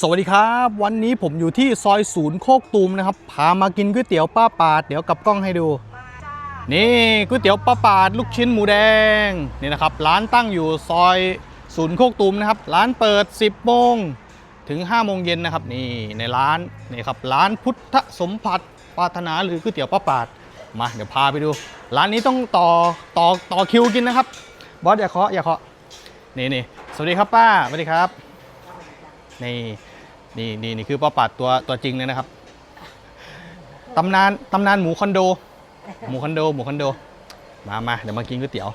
สวัสดีครับ วันนี้ผมอยู่ที่ซอยศูนย์โคกตูมนะครับพามากินก๋วยเตี๋ยวป้าปาด เดี๋ยวกลับกล้องให้ดู นี่ก๋วยเตี๋ยวป้าปาด ลูกชิ้นหมูแดงนี่นะครับ ร้านตั้งอยู่ซอยศูนย์โคกตูมนะครับ ร้านเปิด 10โมงถึง5โมงเย็นนะครับนี่ในร้านนี่ครับร้านพุทธสมผัสปารถนาหรือก๋วยเตี๋ยวป้าปาดมาเดี๋ยวพาไปดู ร้านนี้ต้องต่อต่อต่อคิวกินนะครับบอสอย่าเคาะอย่าเคาะนี่นี่สวัสดีครับป้าสวัสดีครับ นี่นี่นี่นี่คือป้าปัดตัวตัวจริงเลยนะครับตำนานตำนานหมูคอนโด หมูคอนโด หมูคอนโด มามาเดี๋ยวมากินก๋วยเตี๋ยว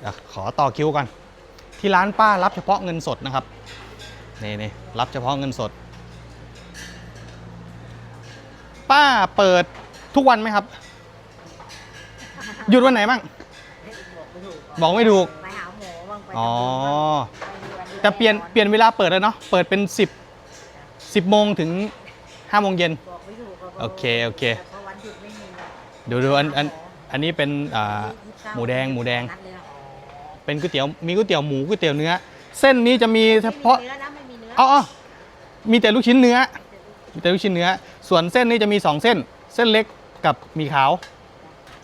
เดี๋ยวขอต่อคิวก่อนที่ร้านป้ารับเฉพาะเงินสดนะครับนี่นี่รับเฉพาะเงินสด ป้าเปิดทุกวันไหมครับ หยุดวันไหนบ้างบอกไม่ถูก ไปหาหมอบ้างไปอ๋อทำบุญบ้างไปดูอั แต่เปลี่ยนเปลี่ยนเวลาเปิดแล้วเนาะเปิดเป็น 10 10โมงถึง5โมงเย็น บอกไม่ถูกก็โอเคโอเค แต่พอวันหยุดไม่มีนะดูดูอันอันอันนี้เป็นอ่า หมูแดงหมูแดง นัเลยเหรอเป็นก๋วยเตี๋ยวมีก๋วยเตี๋ยวหมูก๋วยเตี๋ยวเนื้อ เส้นนี้จะมีเฉพาะ ไม่มีเนื้อนะไม่มีเนื้ออ๋ออ๋อมีแต่ลูกชิ้นเนื้อ มีแต่ลูกชิ้นเนื้อ ส่วนเส้นนี้จะมี2เส้น เส้นเล็กกับหมีขาว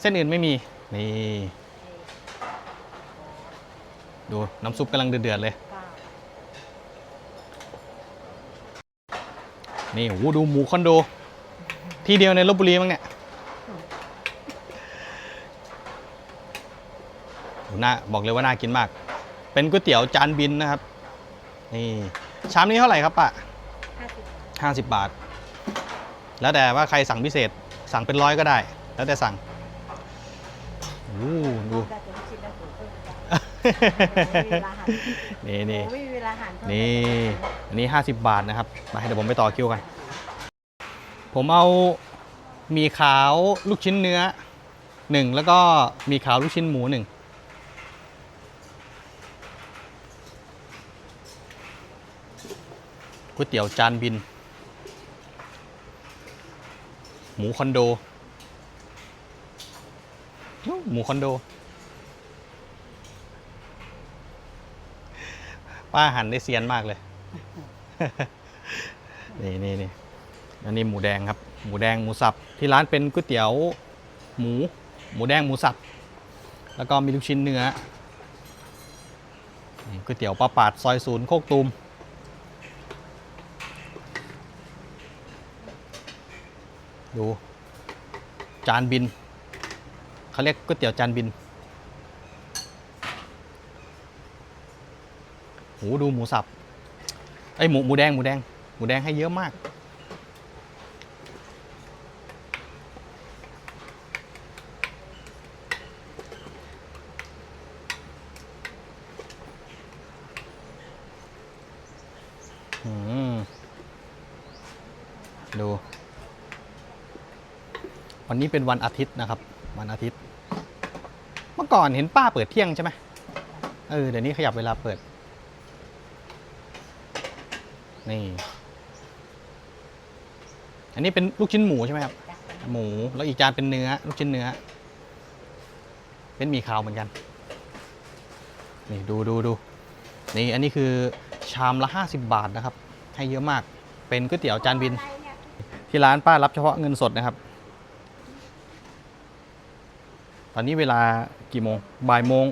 เส้นอื่นไม่มี นี่ ดูน้ำซุปกำลังเดือดๆเลย ป้า นี่โอ้โหดูหมูคอนโด ที่เดียวในลบบุรีมั้งเนี่ยโหน่าบอกเลยว่าน่ากินมาก เป็นก๋วยเตี๋ยวจานบินนะครับ นี่ชามนี้เท่าไหร่ครับป้าห้าสิบห้าสิบบาท แล้วแต่ว่าใครสั่งพิเศษ สั่งเป็นร้อยก็ได้ แล้วแต่สั่งโอ้โหดูได้แต่ลูกชิ้ นี่นี่นี่อ้ไม่มีเวลาหั่นนี่ อันนี้ 50 บาทนะครับ มาเดี๋ยวผมไปต่อคิวกัน ผมเอามีขาวลูกชิ้นเนื้อหนึ่งแล้วก็มีขาวลูกชิ้นหมูหนึ่งก๋วยเตี๋ยวจานบิน หมูคอนโด หมูคอนโด ป้าหั่นได้เซียนมากเลย นี่นี่นี่อันนี้หมูแดงครับ หมูแดงหมูสับ ที่ร้านเป็นก๋วยเตี๋ยวหมู หมูแดงหมูสับ แล้วก็มีลูกชิ้นเนื้อก๋วยเตี๋ยวปลาปาดซอยศูนย์โคกตูมดู จานบิน เขาเรียกก๋วยเตี๋ยวจานบิน โหดูหมูสับไอหมูหมูแดงหมูแดงหมูแดงให้เยอะมากอืมดู วันนี้เป็นวันอาทิตย์นะครับ วันอาทิตย์ เมื่อก่อนเห็นป้าเปิดเที่ยงใช่ไหมเออเดี๋ยวนี้ขยับเวลาเปิด นี่ อันนี้เป็นลูกชิ้นหมูใช่ไหมครับ หมู แล้วอีกจานเป็นเนื้อ ลูกชิ้นเนื้อ เป็นหมี่ขาวเหมือนกัน นี่ดูดูดู นี่อันนี้คือชามละ 50 บาทนะครับ ให้เยอะมาก เป็นก๋วยเตี๋ยวจานบินอะไรเนี่ยที่ร้านป้ารับเฉพาะเงินสดนะครับ ตอนนี้เวลากี่โมง บ่ายโมง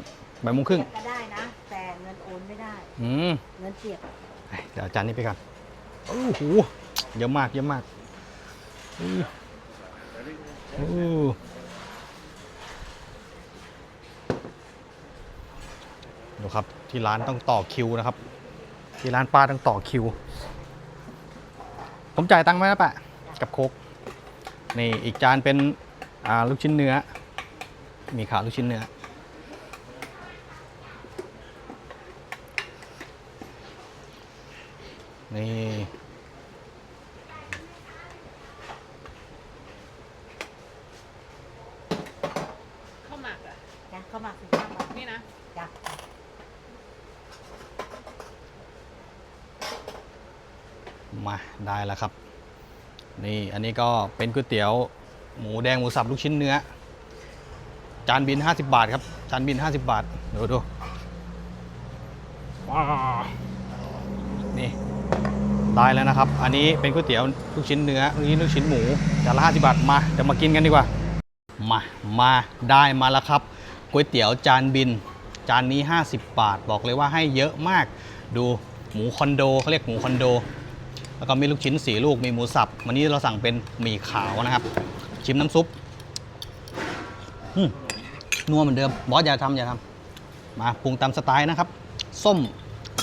บ่ายโมงครึ่งก็ได้นะ แต่เงินโอนไม่ได้ อืม เงินเสียบ เดี๋ยวจานนี้ไปก่อนโอ้โหเยอะมากเยอะมากอู้อู้ดูครับที่ร้านต้องต่อคิวนะครับ ที่ร้านป้าต้องต่อคิว ผมจ่ายตังค์ไหมนะปะกับโคกนี่อีกจานเป็นลูกชิ้นเนื้อ มีขาลูกชิ้นเนื้อ นี่ข้าวหมักอะนะเข้ามาสิบห้าบาทนี่นะจ้ะมาได้แล้วครับ นี่อันนี้ก็เป็นก๋วยเตี๋ยวหมูแดงหมูสับลูกชิ้นเนื้อ จานบิน 50 บาทครับ จานบิน 50 บาท ดูดูว้าวนี่ ได้แล้วนะครับ อันนี้เป็นก๋วยเตี๋ยวลูกชิ้นเนื้อนี้ลูกชิ้นหมูจานละ50บาทมาเดี๋ยวมากินกันดีกว่า มามาได้มาแล้วครับก๋วยเตี๋ยวจานบิน จานนี้ 50 บาท บอกเลยว่าให้เยอะมาก ดูหมูคอนโดเขาเรียกหมูคอนโด แล้วก็มีลูกชิ้นสีลูกมีหมูสับ วันนี้เราสั่งเป็นหมี่ขาวนะครับ ชิมน้ำซุปนัวเหมือนเดิม บอสอย่าทำอย่าทำมาปรุงตามสไตล์นะครับ ส้ม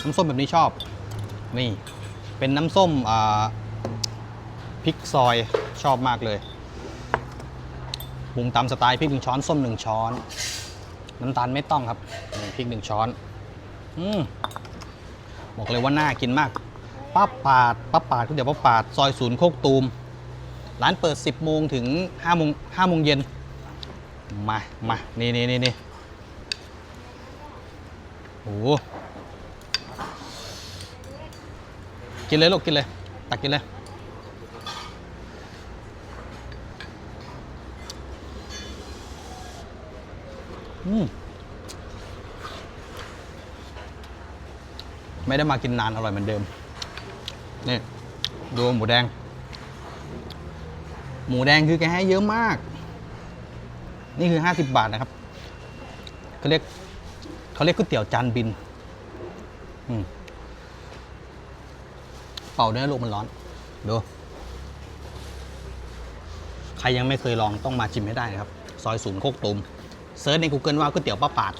น้ำส้มแบบนี้ชอบ นี่ เป็นน้ำส้มพริกซอยชอบมากเลยปรุงตามสไตล์พริกหนึ่งช้อนส้มหนึ่งช้อน น้ำตาลไม่ต้องครับพริกหนึ่งช้อนอืมบอกเลยว่าน่ากินมากป้าปาดป้าปาดก๋วยเตี๋ยวป้าปาดซอยศูนย์โคกตูม ร้านเปิด 10โมงถึง5โมง5โมงเย็นมามานี่นี่นี่นี่โอ้โห กินเลยลูกกินเลย ตักกินเลย อืมไม่ได้มากินนานอร่อยเหมือนเดิม นี่ ดูหมูแดง หมูแดงคือแกให้เยอะมาก นี่คือ 50 บาทนะครับเขาเรียกเขาเรียกก๋วยเตี๋ยวจานบิน อืม เป่าด้วยลูกมันร้อน ดู ใครยังไม่เคยลองต้องมาชิมให้ได้นะครับ ซอยศูนย์โคกตุมเซิร์ชใน Google ว่าก๋วยเตี๋ยวป้าปาด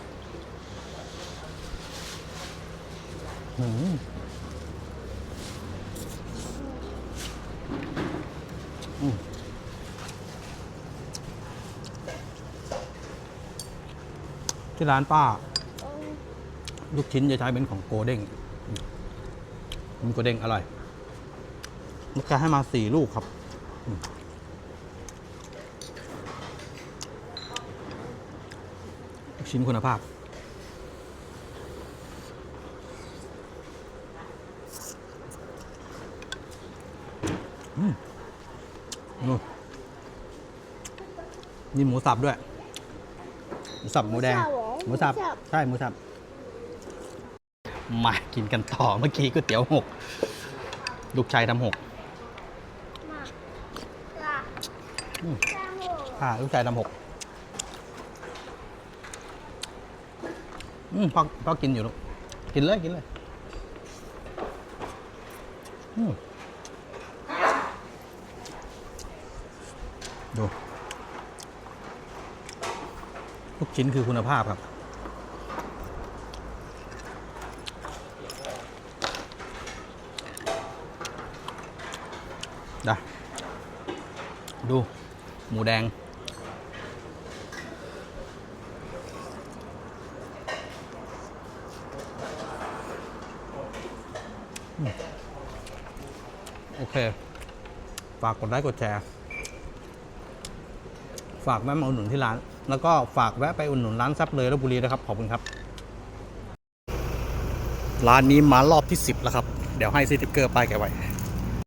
ที่ร้านป้า ลูกชิ้นจะใช้เป็นของโกเด้งมันโกเด้งอร่อย ลูกค้าให้มาสี่ลูกครับลูกชิ้นคุณภาพ อืมดูนี่หมูสับด้วย หมูสับหมูแดง หมูสับ ใช่ หมูสับ มากินกันต่อเมื่อกี้ก๋วยเตี๋ยวหก ลูกชายทำหก อ่าลูกชายทำหกอืมพ่อพ่อกินอยู่ลูกกินเลยกินเลยอืมดูลูกชิ้นคือคุณภาพครับ ได้ดู หมูแดง โอเค ฝากกดไลค์กดแชร์ ฝากแวะมาอุดหนุนที่ร้าน แล้วก็ฝากแวะไปอุดหนุนร้านซับเลยลบบุรีนะครับ ขอบคุณครับ ร้านนี้มารอบที่ 10 แล้วครับ เดี๋ยวให้สติกเกอร์ป้ายแกไว้